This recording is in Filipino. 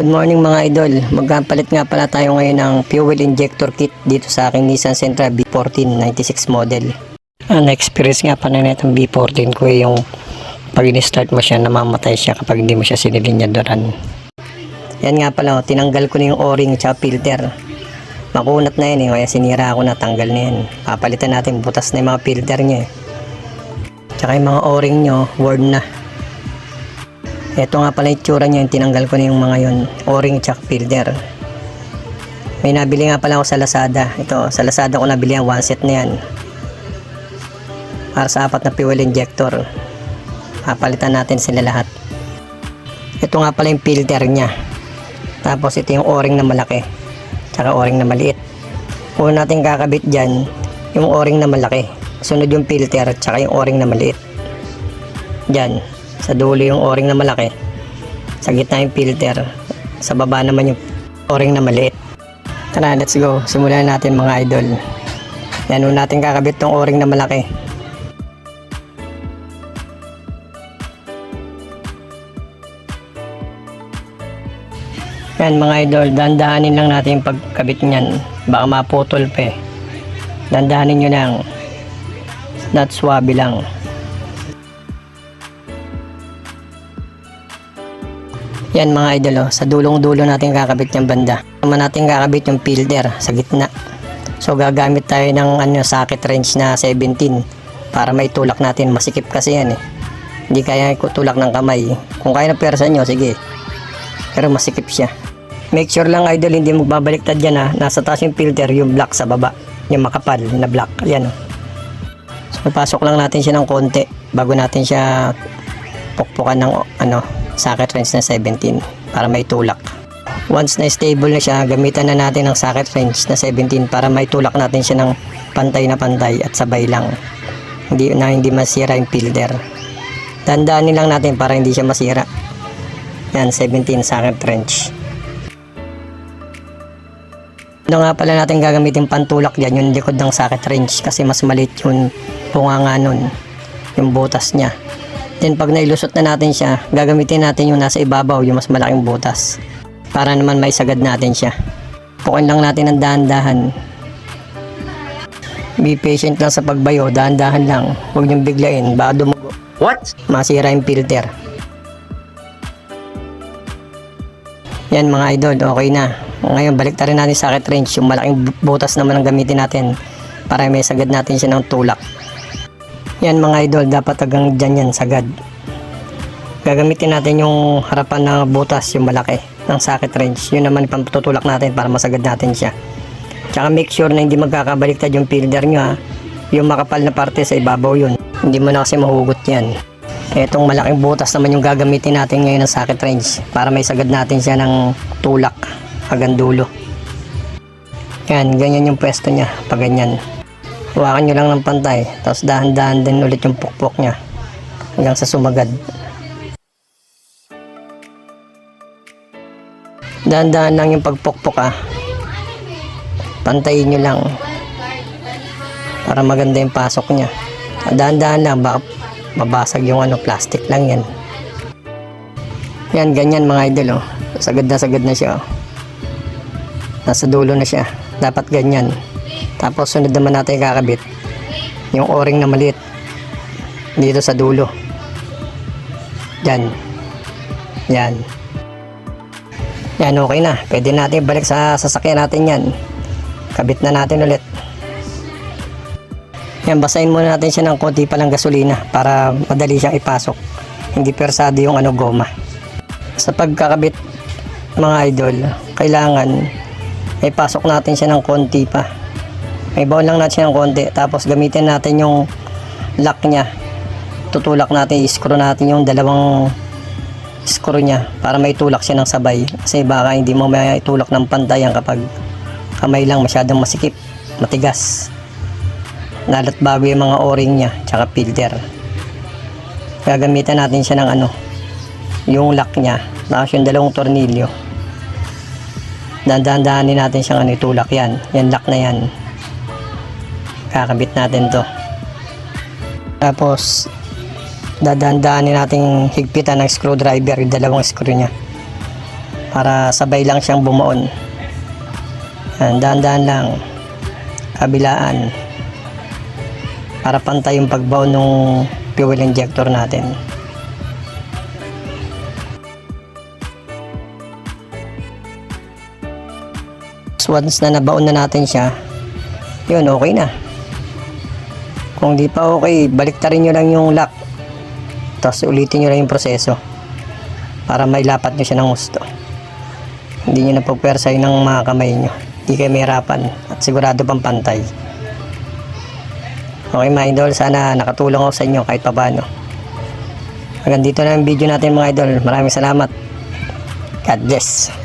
Good morning mga idol. Magpapalit nga pala tayo ngayon ng fuel injector kit dito sa aking Nissan Sentra B14 96 model. Ah, na-experience nga pala na itong B14 ko eh, yung pag in-start mo siya, namamatay siya kapag hindi mo siya sinilinyadoran. Yan nga pala, oh, tinanggal ko na yung o-ring at filter. Makunat na yan eh, kaya sinira ako na tanggal na yan. Papalitan natin, butas na yung mga filter niya eh. Tsaka yung mga o-ring nyo, worn na. Ito nga pala yung tsura niya, tinanggal ko na yung mga yon o-ring tsaka filter. May nabili nga pala ako sa Lazada. Ito, sa Lazada ko nabili ang one set na yan. Para sa apat na fuel injector. Papalitan natin sila lahat. Ito nga pala yung filter niya. Tapos ito yung o-ring na malaki. Tsaka o-ring na maliit. Una natin kakabit dyan, yung o-ring na malaki. Sunod yung filter, tsaka yung o-ring na maliit. Dyan, sa dulo yung o-ring na malaki. Sa gitna yung filter. Sa baba naman yung o-ring na maliit. Tara, let's go. Simulan natin mga idol. Yan, una natin kakabit tong o-ring na malaki. Yan mga idol, dandahanin lang natin yung pagkabit niyan. Baka maputol pa eh. Dandahanin nyo lang. Not swabe lang. Yan mga idol, oh. sa dulong-dulo natin kakabit yung banda. Naman natin kakabit yung filter sa gitna. So gagamit tayo ng ano, socket wrench na 17 para may tulak natin. Masikip kasi yan eh. Hindi kaya tulak ng kamay. Kung kaya na persa nyo, sige. Pero masikip siya. Make sure lang idol hindi magbabaliktad yan ha. Nasa taas yung filter, yung black sa baba. Yung makapal na black. Yan oh. So pasok lang natin siya ng konti bago natin siya pukpukan ng ano, socket wrench na 17 para may tulak. Once na stable na siya, gamitan na natin ng socket wrench na 17 para may tulak natin siya ng pantay na pantay at sabay lang. Hindi na hindi masira yung filter. Tandaanin lang natin para hindi siya masira. Yan, 17 socket wrench. Ano nga pala natin gagamitin pantulak dyan, yung likod ng socket wrench kasi mas maliit yung bunganga nun, yung butas niya. Then pag nailusot na natin siya, gagamitin natin yung nasa ibabaw, yung mas malaking butas. Para naman may sagad natin siya. Pukin lang natin ng dahan-dahan. Be patient lang sa pagbayo, dahan-dahan lang. Huwag niyong biglain, baka dumugo. What? Masira yung filter. Yan mga idol, okay na. Ngayon, balik rin natin sa socket wrench. Yung malaking bu- butas naman ang gamitin natin para may sagad natin siya ng tulak. Yan mga idol, dapat hanggang dyan yan sagad. Gagamitin natin yung harapan ng butas, yung malaki ng socket wrench. Yun naman pamputulak natin para masagad natin siya. Tsaka make sure na hindi magkakabaliktad yung filter nyo ha. Yung makapal na parte sa ibabaw yun. Hindi mo na kasi mahugot yan. Etong malaking butas naman yung gagamitin natin ngayon ng socket wrench para may sagad natin siya ng tulak hanggang dulo. Yan, ganyan yung pwesto niya, pag ganyan. Huwakan nyo lang ng pantay, tapos dahan-dahan din ulit yung pukpok niya hanggang sa sumagad. Dahan-dahan lang yung pagpukpok ah. Pantayin nyo lang para maganda yung pasok niya. Dahan-dahan lang, baka mabasag yung ano, plastic lang yan. Yan, ganyan mga idol, oh. Sagad na sagad na siya, oh. Nasa dulo na siya. Dapat ganyan. Tapos sunod naman natin kakabit yung o-ring na maliit dito sa dulo. Yan. Yan. Yan, okay na. Pwede natin balik sa sasakyan natin yan. Kabit na natin ulit. Yan, basahin muna natin siya ng konti palang gasolina para madali siyang ipasok. Hindi persado yung ano goma. Sa pagkakabit mga idol, kailangan ay pasok natin siya ng konti pa. Baon lang natin ng konti. Tapos gamitin natin yung lock niya. Tutulak natin, i-screw natin yung dalawang screw niya para may tulak siya ng sabay. Kasi baka hindi mo may tulak ng pantayan kapag kamay lang masyadong masikip, matigas lalat bago yung mga o-ring niya tsaka filter gagamitan natin siya ng ano yung lock niya tapos yung dalawang tornilyo dandahan-dahanin natin siyang ano itulak yan yan lock na yan kakabit natin to tapos dadandahanin natin higpitan ng screwdriver yung dalawang screw niya para sabay lang siyang bumuon. Yan, dahan-dahan lang. Kabilaan. Para pantay yung pagbaon ng fuel injector natin. Once na nabaon na natin siya, yun, okay na. Kung di pa okay, baliktarin nyo lang yung lock. Tapos ulitin nyo lang yung proseso. Para mailapat nyo siya ng gusto. Hindi nyo napagpersay ng mga kamay nyo. Hindi kayo mahirapan. At sigurado pang pantay. Okay mga idol, sana nakatulong ako sa inyo kahit paano. Hanggang dito na yung video natin mga idol. Maraming salamat. God bless.